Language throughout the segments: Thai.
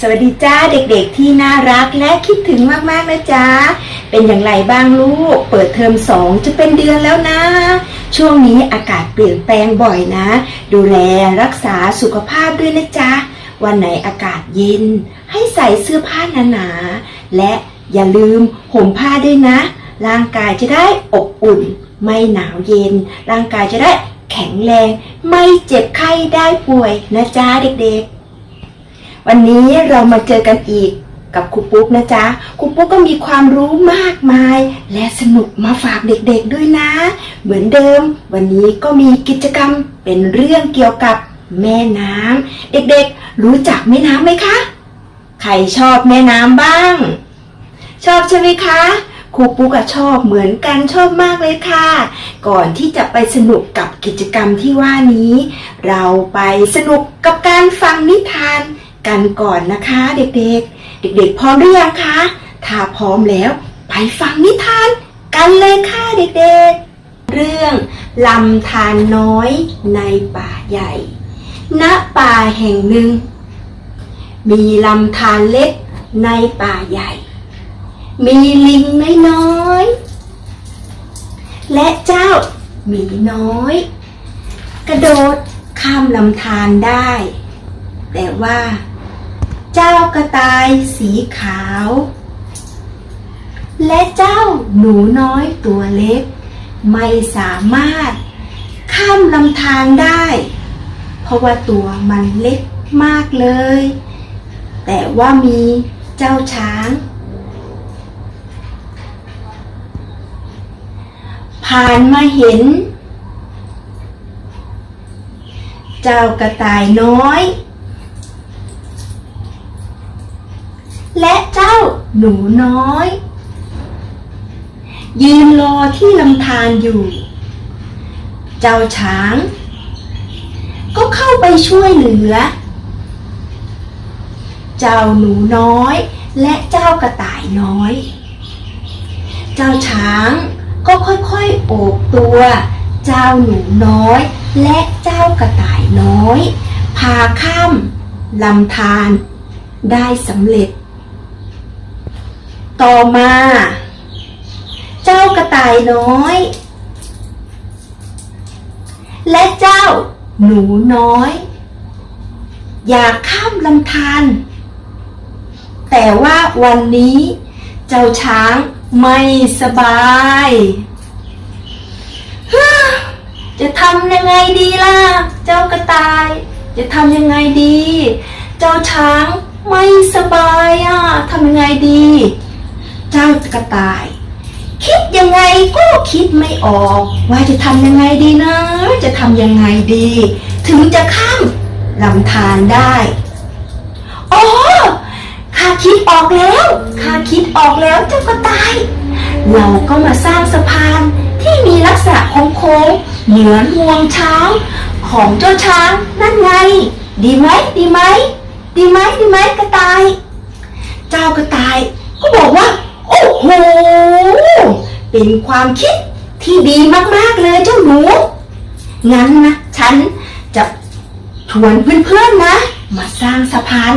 สวัสดีจ้าเด็กๆที่น่ารักและคิดถึงมากๆนะจ๊ะ เป็นอย่างไรบ้างลูก เปิดเทอมสองจะเป็นเดือนแล้วนะ ช่วงนี้อากาศเปลี่ยนแปลงบ่อยนะ ดูแลรักษาสุขภาพด้วยนะจ๊ะ วันไหนอากาศเย็น ให้ใส่เสื้อผ้าหนาๆ และอย่าลืมห่มผ้าด้วยนะ ร่างกายจะได้อบอุ่น ไม่หนาวเย็น ร่างกายจะได้แข็งแรง ไม่เจ็บไข้ได้ป่วยนะจ๊ะเด็กๆ วันนี้เรามาเจอกันอีกกับครูปุ๊กนะจ๊ะครูปุ๊กก็มีความรู้มากมาย และสนุกมาฝากเด็กๆด้วยนะ เหมือนเดิม วันนี้ก็มีกิจกรรมเป็นเรื่องเกี่ยวกับแม่น้ำเด็กๆ รู้จักแม่น้ำไหมคะ ใครชอบแม่น้ำบ้าง ชอบใช่ไหมคะครูปุ๊กอะชอบเหมือนกันชอบมากเลยค่ะ ก่อนที่จะไปสนุกกับกิจกรรมที่ว่านี้ เราไปสนุกกับการฟังนิทาน กันก่อนนะคะ เด็กๆ เด็กๆ พร้อมหรือยังคะ ถ้าพร้อมแล้ว ไปฟังนิทานกันเลยค่ะเด็กๆ เรื่องลำธารน้อยในป่าใหญ่ ณ ป่าแห่งหนึ่ง มีลำธารเล็กในป่าใหญ่ มีลิงน้อยๆ และเจ้าหมีน้อย กระโดดข้ามลำธารได้ แต่ว่า เจ้ากระต่ายสีขาว และเจ้าหนูน้อยตัวเล็ก ไม่สามารถข้ามลำธารได้ เพราะว่าตัวมันเล็กมากเลย แต่ว่ามีเจ้าช้าง ผ่านมาเห็น เจ้ากระต่ายน้อย หนูน้อย ยืนรอที่ลำธารอยู่ เจ้าช้าง ก็เข้าไปช่วยเหลือ เจ้าหนูน้อยและเจ้ากระต่ายน้อย เจ้าช้างก็ค่อยๆโอบตัว เจ้าหนูน้อย และเจ้ากระต่ายน้อย พาข้ามลำธารได้สำเร็จ ต่อมา เจ้ากระต่ายน้อย และเจ้าหนูน้อย อยากข้ามลำธารแต่ว่าวันนี้ เจ้าช้างไม่สบายจะทำยังไงดีล่ะ เจ้ากระต่าย จะทำยังไงดี เจ้าช้างไม่สบายอะทำยังไงดี เจ้ากระต่าย คิดยังไงก็คิดไม่ออก ว่าจะทำยังไงดีนะ จะทำยังไงดี ถึงจะข้ามลำธารได้อ๋อข้าคิดออกแล้วข้าคิดออกแล้วเจ้ากระต่าย เราก็มาสร้างสะพานที่มีลักษณะโค้งๆเหมือนงวงช้างของเจ้าช้างนั่นไง ดีไหมดีไหมดีไหมดีไหมกระต่าย เจ้ากระต่ายก็บอกว่า โอ้โห เป็นความคิดที่ดีมากๆเลยเจ้าหนู งั้นนะ ฉันจะชวนเพื่อนๆนะ มาสร้างสะพาน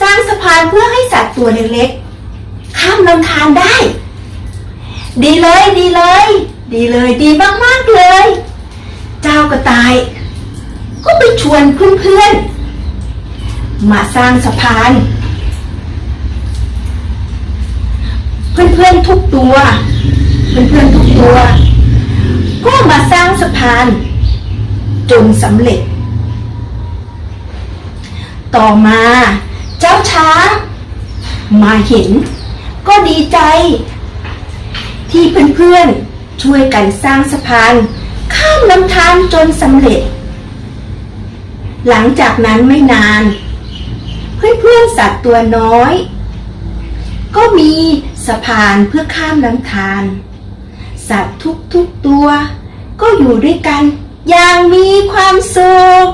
สร้างสะพานเพื่อให้สัตว์ตัวเล็กๆ ข้ามลำธารได้ ดีเลยดีเลย ดีเลยดีมากๆเลย เจ้ากระต่าย ก็ไปชวนเพื่อนๆ มาสร้างสะพาน เพื่อนๆทุกตัว เพื่อนๆทุกตัว ก็มาสร้างสะพาน จนสำเร็จ ต่อมาเจ้าช้างมาเห็น ก็ดีใจ ที่เพื่อนๆช่วยกันสร้างสะพาน ข้ามลำธารจนสำเร็จ หลังจากนั้นไม่นาน เพื่อนๆสัตว์ตัวน้อย ก็มี สะพานเพื่อข้ามลำธารสัตว์ทุกๆตัว ก็อยู่ด้วยกัน อย่างมีความสุข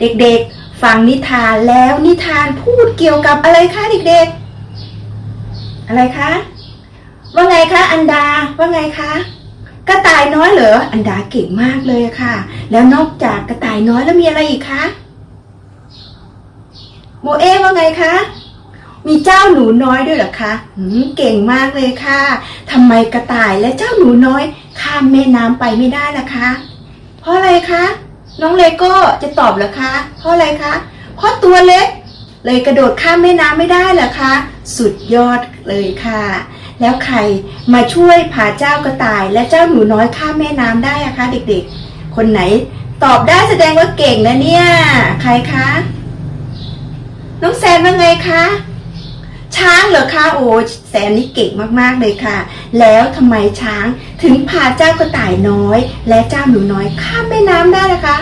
เด็กๆ ฟังนิทานแล้วนิทานพูดเกี่ยวกับอะไรคะเด็กๆ อะไรคะ ว่าไงคะอันดา ว่าไงคะกระต่ายน้อยเหรอ อันดาเก่งมากเลยค่ะ แล้วนอกจากกระต่ายน้อยแล้วมีอะไรอีกคะ โมเอว่าไงคะ มีเจ้าหนูน้อยด้วยเหรอคะหืมเก่งมากเลยค่ะทำไมกระต่ายและเจ้าหนูน้อย ข้ามแม่น้ำไปไม่ได้ล่ะคะ เพราะอะไรคะ น้องเลโก้จะตอบเหรอคะ เพราะอะไรคะ เพราะตัวเล็ก เลยกระโดดข้ามแม่น้ำไม่ได้เหรอคะ สุดยอดเลยค่ะ แล้วใครมาช่วยพาเจ้ากระต่าย และเจ้าหนูน้อยข้ามแม่น้ำได้อะคะ เด็กๆ คนไหนตอบได้แสดงว่าเก่งนะเนี่ย ใครคะ น้องแซนว่าไงคะ ช้างเหรอคะโอ้แสนนี่เก่งมากๆเลยค่ะ แล้วทำไมช้างถึงพาเจ้ากระต่ายน้อย และเจ้าหนูน้อยข้ามแม่น้ำได้ล่ะคะ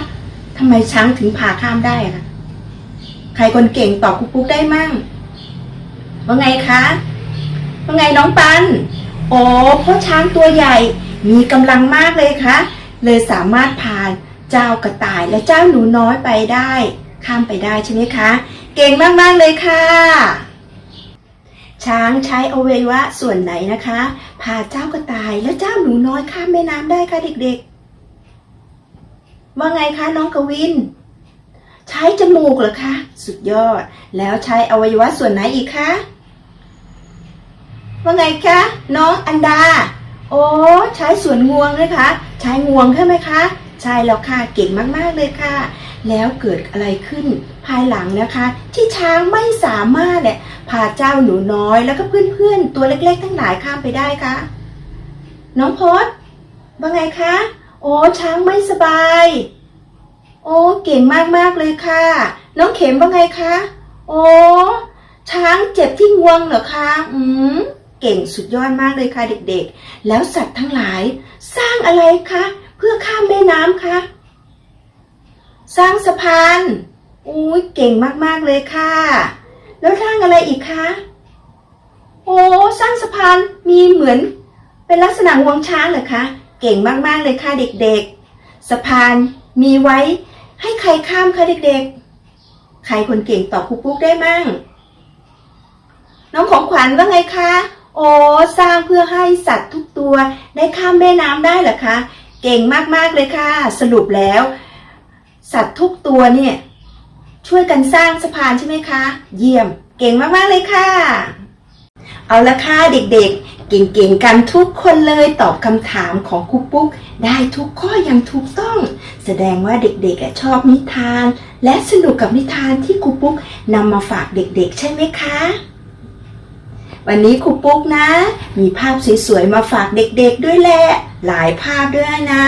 ทำไมช้างถึงพาข้ามได้คะใครคนเก่งตอบคุกปุ๊กได้มั่งว่าไงคะว่าไงน้องปันโอ้เพราะช้างตัวใหญ่มีกำลังมากเลยค่ะเลยสามารถพาเจ้ากระต่ายและเจ้าหนูน้อยไปได้ ข้ามไปได้ใช่ไหมคะ เก่งมากๆเลยค่ะ ช้างใช้อวัยวะส่วนไหนนะคะพาเจ้ากระต่ายและเจ้าหนูน้อยข้ามแม่น้ำได้คะเด็กๆ ว่าไงคะน้องกวิน ใช้จมูกเหรอคะ สุดยอด แล้วใช้อวัยวะส่วนไหนอีกคะว่าไงคะน้องอันดา โอ้ใช้ส่วนงวงนะคะ ใช้งวงใช่ไหมคะ ใช่แล้วค่ะเก่งมากๆเลยค่ะ แล้วเกิดอะไรขึ้น ภายหลังนะคะ ที่ช้างไม่สามารถเนี่ยพาเจ้าหนูน้อยแล้วก็เพื่อนๆ ตัวเล็กๆ ทั้งหลายข้ามไปได้คะน้องพศว่าไงคะ โอ้ช้างไม่สบาย โอ้เก่งมากๆเลยค่ะ น้องเข็มว่าไงคะ โอ้ช้างเจ็บที่งวงเหรอคะ อืมเก่งสุดยอดมากเลยค่ะเด็กๆ แล้วสัตว์ทั้งหลาย สร้างอะไรคะเพื่อข้ามแม่น้ำคะ สร้างสะพานอุ้ยเก่งมากๆเลยค่ะ แล้วสร้างอะไรอีกคะโอ้สร้างสะพานมีเหมือน เป็นลักษณะงวงช้างเหรอคะเก่งมากๆเลยค่ะเด็กๆ สะพานมีไว้ ให้ใครข้ามคะเด็กๆ ใครคนเก่งตอบครูปุ๊กได้มั่ง น้องของขวัญว่าไงคะโอ้สร้างเพื่อให้สัตว์ทุกตัวได้ข้ามแม่น้ำได้เหรอคะ เก่งมากๆเลยค่ะ สรุปแล้ว สัตว์ทุกตัวเนี่ย ช่วยกันสร้างสะพานใช่ไหมคะ เยี่ยม เก่งมากๆเลยค่ะ เอาละค่ะเด็กๆ เก่งๆกันทุกคนเลยตอบคำถามของครูปุ๊ก ได้ทุกข้ออย่างถูกต้อง แสดงว่าเด็กๆชอบนิทาน และสนุกกับนิทานที่ครูปุ๊กนำมาฝากเด็กๆ ใช่ไหมคะวันนี้ครูปุ๊กนะ มีภาพสวยๆ มาฝากเด็กๆด้วยแหละ หลายภาพด้วยนะ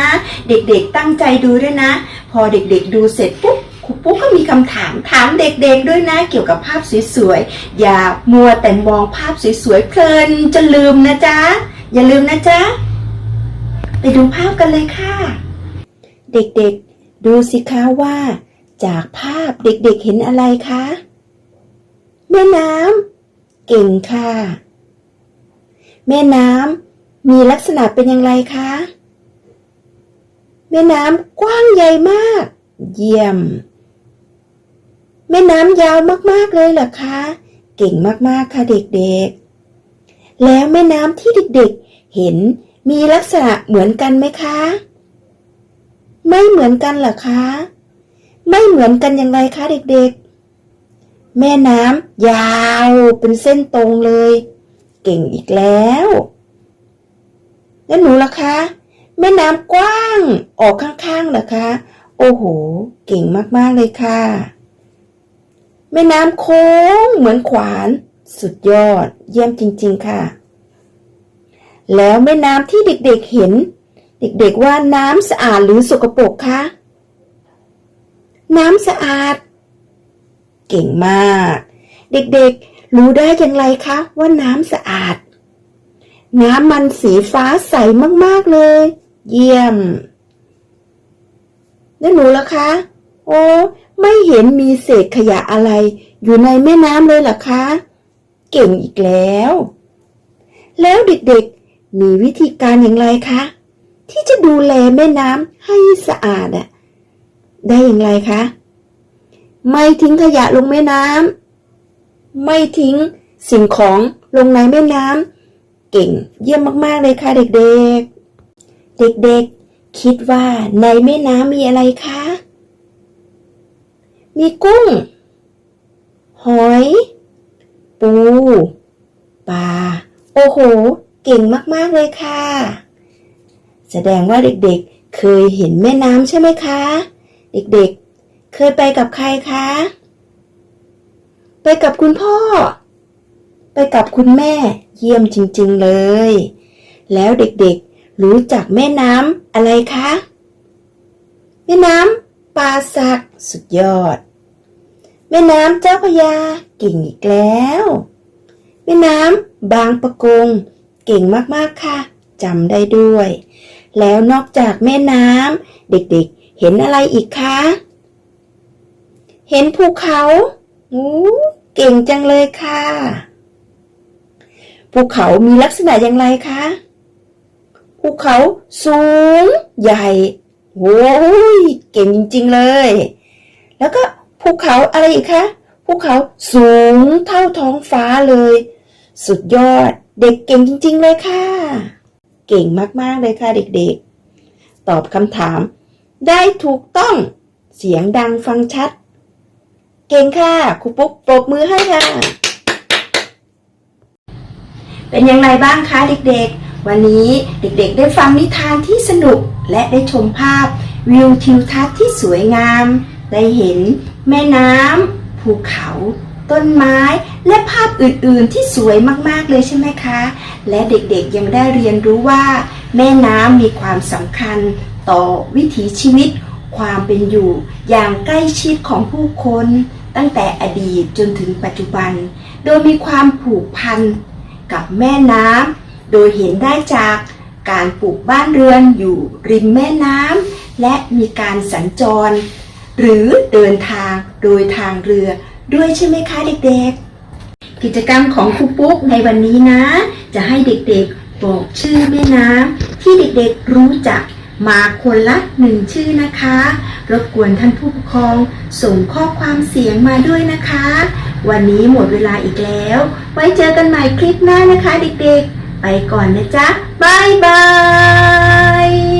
เด็กๆตั้งใจดูด้วยนะ อเด็กๆดูเสร็จปุ๊บครูปุ๊กก็มีคำถามถามเด็กๆด้วยนะเกี่ยวกับภาพสวยๆ อย่ามัวแต่มองภาพสวยๆ เพลินจะลืมนะจ๊ะ อย่าลืมนะจ๊ะ ไปดูภาพกันเลยค่ะ เด็กๆ ดูสิคะว่า จากภาพเด็กๆเห็นอะไรคะ แม่น้ำเก่งค่ะ แม่น้ำมีลักษณะเป็นอย่างไรคะ แม่น้ำกว้างใหญ่มาก เยี่ยม แม่น้ำยาวมากๆเลยเหรอคะ เก่งมากๆค่ะเด็กๆ แล้วแม่น้ำที่เด็กๆ เห็นมีลักษณะเหมือนกันไหมคะ ไม่เหมือนกันเหรอคะ ไม่เหมือนกันอย่างไรคะเด็กๆ แม่น้ำยาวเป็นเส้นตรงเลย เก่งอีกแล้ว แล้วหนูล่ะคะ แม่น้ำกว้างออกข้างๆเหรอคะ โอ้โห เก่งมากๆเลยค่ะ แม่น้ำโค้งเหมือนขวาน สุดยอดเยี่ยมจริง ๆค่ะ แล้วแม่น้ำที่เด็กๆเห็น เด็กๆว่าน้ำสะอาดหรือสกปรกคะน้ำสะอาด เก่งมาก เด็กๆ รู้ได้อย่างไรคะว่าน้ำสะอาด น้ำมันสีฟ้าใสมากๆเลย เยี่ยมแล้วหนูล่ะคะ โอ้ไม่เห็นมีเศษขยะอะไร อยู่ในแม่น้ำเลยเหรอคะ เก่งอีกแล้ว แล้วเด็กๆ มีวิธีการอย่างไรคะ ที่จะดูแลแม่น้ำให้สะอาดอะได้อย่างไรคะ ไม่ทิ้งขยะลงแม่น้ำไม่ทิ้งสิ่งของลงในแม่น้ำเก่งเยี่ยมมากๆเลยค่ะเด็กๆ เด็กๆ คิดว่าในแม่น้ำมีอะไรคะ มีกุ้ง หอย ปู ปลา โอ้โห เก่งมากๆเลยค่ะ แสดงว่าเด็กๆ เคยเห็นแม่น้ำใช่ไหมคะ เด็กๆ เคยไปกับใครคะ ไปกับคุณพ่อ ไปกับคุณแม่ เยี่ยมจริงๆเลย แล้วเด็กๆ รู้จักแม่น้ำอะไรคะ แม่น้ำป่าสักสุดยอด แม่น้ำเจ้าพยาเก่งอีกแล้ว แม่น้ำบางปะกง เก่งมากๆค่ะจำได้ด้วย แล้วนอกจากแม่น้ำเด็กๆ เห็นอะไรอีกคะ เห็นภูเขาอู้เก่งจังเลยค่ะ ภูเขามีลักษณะอย่างไรคะ ภูเขาสูงใหญ่โอ้ยเก่งจริง ๆ เลย แล้วก็ภูเขาอะไรอีกคะภูเขาสูงเท่าท้องฟ้าเลย สุดยอดเด็กเก่งจริง ๆ เลยค่ะ เก่งมาก ๆ เลยค่ะเด็กๆ ตอบคำถาม ได้ถูกต้องเสียงดังฟังชัด เก่งค่ะครูปุ๊กปรบมือให้ค่ะ เป็นย่างไรบ้างคะเด็กๆ วันนี้เด็กๆได้ฟังนิทานที่สนุกและได้ชมภาพ วิวทิวทัศน์ที่สวยงาม ได้เห็นแม่น้ำภูเขา ต้นไม้และภาพอื่นๆที่สวยมากๆเลยใช่ไหมคะ และเด็กๆยังได้เรียนรู้ว่า แม่น้ำมีความสำคัญต่อวิถีชีวิต ความเป็นอยู่อย่างใกล้ชิดของผู้คนตั้งแต่อดีตจนถึงปัจจุบัน โดยมีความผูกพันกับแม่น้ำ โดยเห็นได้จากการปลูกบ้านเรือนอยู่ริมแม่น้ำและมีการสัญจร หรือเดินทางโดยทางเรือด้วยใช่ไหมคะเด็กๆ กิจกรรมของครูปุ๊กในวันนี้นะ จะให้เด็กๆบอกชื่อแม่น้ำที่เด็กๆรู้จักมาคนละหนึ่งชื่อนะคะ รบกวนท่านผู้ปกครองส่งข้อความเสียงมาด้วยนะคะ วันนี้หมดเวลาอีกแล้ว ไว้เจอกันใหม่คลิปหน้านะคะเด็กๆ ไปก่อนนะจ๊ะบายบาย